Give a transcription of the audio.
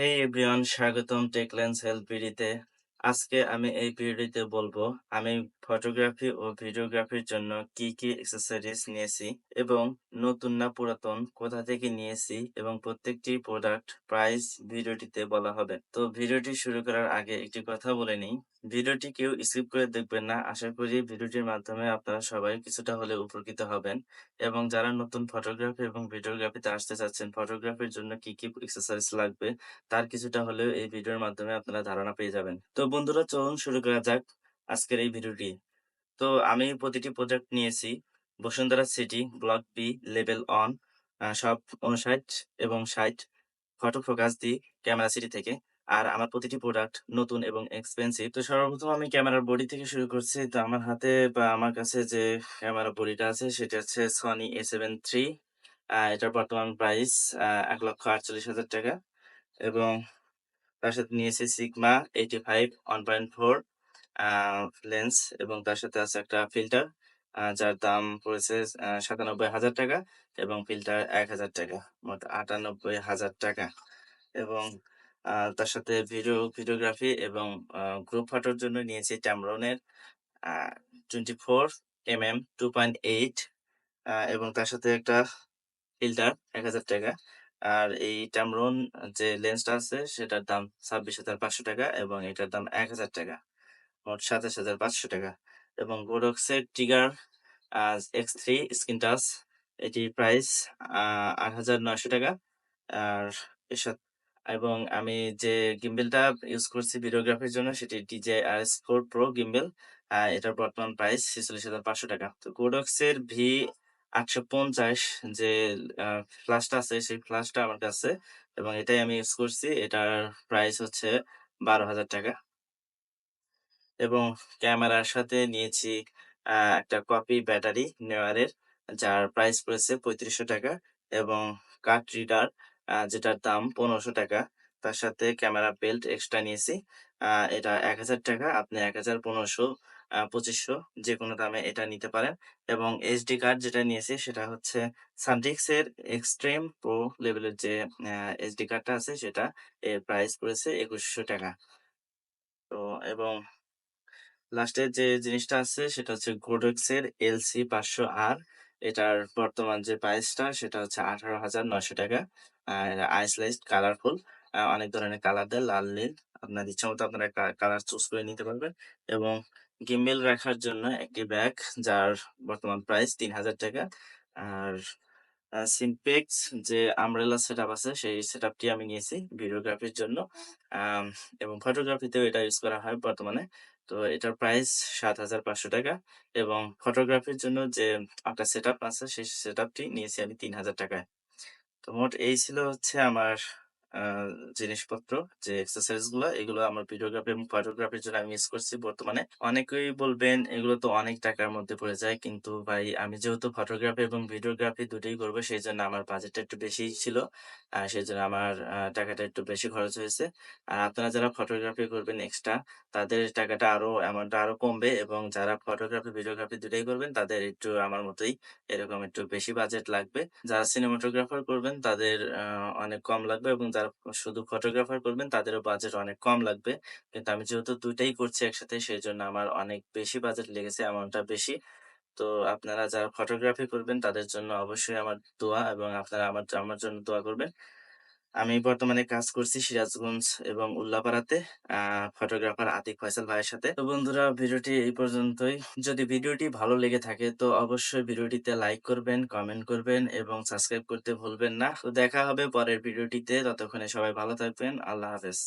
হেই everyone স্বাগতম টেকলেন্স health পিডিতে আজকে আমি এই পিডিতে বলব আমি ফটোগ্রাফি ও ভিডিওগ্রাফির জন্য কি কি অ্যাক্সেসরিজ নিয়েছি এবং নতুন না পুরাতন কোথা থেকে নিয়েছি এবং প্রত্যেকটি প্রোডাক্ট প্রাইস ভিডিওটিতে বলা হবে। তো ভিডিওটি শুরু করার আগে একটি কথা বলে নিই। ভিডিওটি কেউ স্কিপ করে দেখবেন না। আশা করি ভিডিওটির মাধ্যমে আপনারা সবাই কিছুটা হলে উপকৃত হবেন। এবং যারা নতুন ফটোগ্রাফি এবং ভিডিওগ্রাফিতে আসতে চাচ্ছেন ফটোগ্রাফির জন্য কি কি অ্যাক্সেসরিজ লাগবে, তার কিছুটা হলেও এই ভিডিওর মাধ্যমে আপনারা ধারণা পেয়ে যাবেন। তো বন্ধুরা, চলুন শুরু করা যাক। আজকের এই ভিডিওটি। তো আমি প্রতিটি প্রোডাক্ট নিয়েছি, Bashundhara city block B level on সব উনষাট এবং ষাট ফটো ফোকাস দিই ক্যামেরা সিটি থেকে। আর আমার প্রতিটি প্রোডাক্ট নতুন এবং এক্সপেন্সিভ তো সর্বপ্রথম আমি ক্যামেরার বডি থেকে শুরু করছি। তো আমার হাতে বা আমার কাছে যে ক্যামেরা বডিটা আছে, সেটা হচ্ছে সনি এ সেভেন থ্রি এটার বর্তমান প্রাইস এক লক্ষ আটচল্লিশ হাজার টাকা। এবং তার সাথে নিয়েছি Sigma eighty five one point four lens এবং তার সাথে আছে একটা ফিল্টার যার দাম পড়েছে সাতানব্বই হাজার টাকা এবং ফিল্টার এক হাজার টাকা, মোট আটানব্বই হাজার টাকা। এবং তার সাথে ভিডিও ভিডিওগ্রাফি এবং গ্রুপ ফটোর জন্য নিয়েছি ট্যামরনের twenty four M M two point eight এবং তার সাথে একটা ফিল্টার এক হাজার টাকা। আর এই ট্যামরন যে লেন্সটা আছে, সেটার দাম ছাব্বিশ হাজার পাঁচশো টাকা এবং এটার দাম এক হাজার টাকা। মোট সাতাশ হাজার পাঁচশো টাকা। এবং গোডক্সের trigger X three screen touch এটির প্রাইস আট হাজার নয়শো টাকা। আর এর সাথে এবং আমি যে গিম্বেলটা ইউজ করছি ভিডিওগ্রাফির জন্য, সেটি DJI R S four pro gimbal এটার বর্তমান প্রাইস ছেচল্লিশ হাজার পাঁচশো টাকা। তো গোডক্সের ভি আটশো পঞ্চাশ যে ফ্লাশটা আছে, সেই ফ্লাশটা আমার কাছে, এবং এটাই আমি ইউজ করছি। এটার প্রাইস হচ্ছে বারো হাজার টাকা। এবং ক্যামেরার সাথে নিয়েছি একটা কপি ব্যাটারি নেওয়ারের যার প্রাইস পড়েছে পঁয়ত্রিশশো টাকা এবং কার্ড রিডার যেটার দাম পনেরোশো টাকা। তার সাথে ক্যামেরা বেল্ট এক্সট্রা নিয়েছি। এটা এক হাজার টাকা, আপনি এক হাজার পনেরোশো পঁচিশশো যে কোনো দামে এটা নিতে পারেন। এবং এইচডি কার্ড যেটা নিয়েছি সেটা হচ্ছে সানডিক্স এর এক্সট্রিম প্রো লেভেলের যে এইচডি কার্ডটা আছে সেটা এর প্রাইস পড়েছে একুশশো টাকা। তো, এবং লাস্টে যে জিনিসটা আছে, সেটা হচ্ছে গোডেক্স এর এলসি পাঁচশো আর এটার বর্তমান যে প্রাইসটা সেটা হচ্ছে আঠারো হাজার নয়শো টাকা। আর আইসলাইজড কালারফুল অনেক ধরনের কালার দেয়, লাল, নীল। আপনার ইচ্ছা মতো আপনারা কালার চুজ করে নিতে পারবেন। এবং গিম্বেল রাখার জন্য একটি ব্যাগ যার বর্তমান প্রাইস তিন হাজার টাকা। আর সিম্পেক্স যে আমরেলা সেট আছে, সেই সেট আমি নিয়েছি ভিডিওগ্রাফির জন্য। এবং ফটোগ্রাফিতেও এটা ইউজ করা হয় বর্তমানে। তো এটার প্রাইস সাত হাজার পাঁচশো টাকা। এবং ফটোগ্রাফির জন্য যে একটা সেট আছে, সেই সেট নিয়েছি আমি তিন হাজার টাকায়। তো মোট এই ছিল হচ্ছে আমার জিনিসপত্র, যে এক্সারসাইজগুলো, এগুলো আমার ভিডিওগ্রাফি এবং ফটোগ্রাফির জন্য আমি ইউজ করছি। বর্তমানে অনেকেই বলবেন, এগুলো তো অনেক টাকার মধ্যে পড়ে যায়। কিন্তু ভাই, আমি যেহেতু ফটোগ্রাফি এবং ভিডিওগ্রাফি দুটোই করব, সেই জন্য আমার বাজেটটা একটু বেশি ছিল। আর সেই জন্য আমার টাকাটা একটু বেশি খরচ হয়েছে। আর আপনারা যারা ফটোগ্রাফি করবেন এক্সট্রা তাদের টাকাটা আরও অ্যামাউন্টটা আরও কমবে এবং যারা ফটোগ্রাফি ভিডিওগ্রাফি দুটোই করবেন, তাদের একটু আমার মতোই এরকম একটু বেশি বাজেট লাগবে। যারা সিনেমাটোগ্রাফার করবেন, তাদের অনেক কম লাগবে এবং যারা শুধু ফটোগ্রাফার করবেন তাদেরও বাজেট অনেক কম লাগবে। কিন্তু আমি যেহেতু দুইটাই করছি একসাথে সেই জন্য আমার অনেক বেশি বাজেট লেগেছে অ্যামাউন্টটা বেশি। তো আপনারা যারা ফটোগ্রাফি করবেন, তাদের জন্য অবশ্যই আমার দোয়া এবং আপনারা আমার আমার জন্য দোয়া করবেন। আমি বর্তমানে কাজ করছি সিরাজগঞ্জ এবং উল্লাপাড়াতে ফটোগ্রাফার আতিক ফয়সাল ভাইয়ের সাথে। তো বন্ধুরা, ভিডিওটি এই পর্যন্তই। যদি ভিডিওটি ভালো লেগে থাকে, তো অবশ্যই ভিডিওটিতে লাইক করবেন কমেন্ট করবেন এবং সাবস্ক্রাইব করতে ভুলবেন না। তো দেখা হবে পরের ভিডিওটিতে। ততক্ষণে সবাই ভালো থাকবেন। আল্লাহ হাফেজ।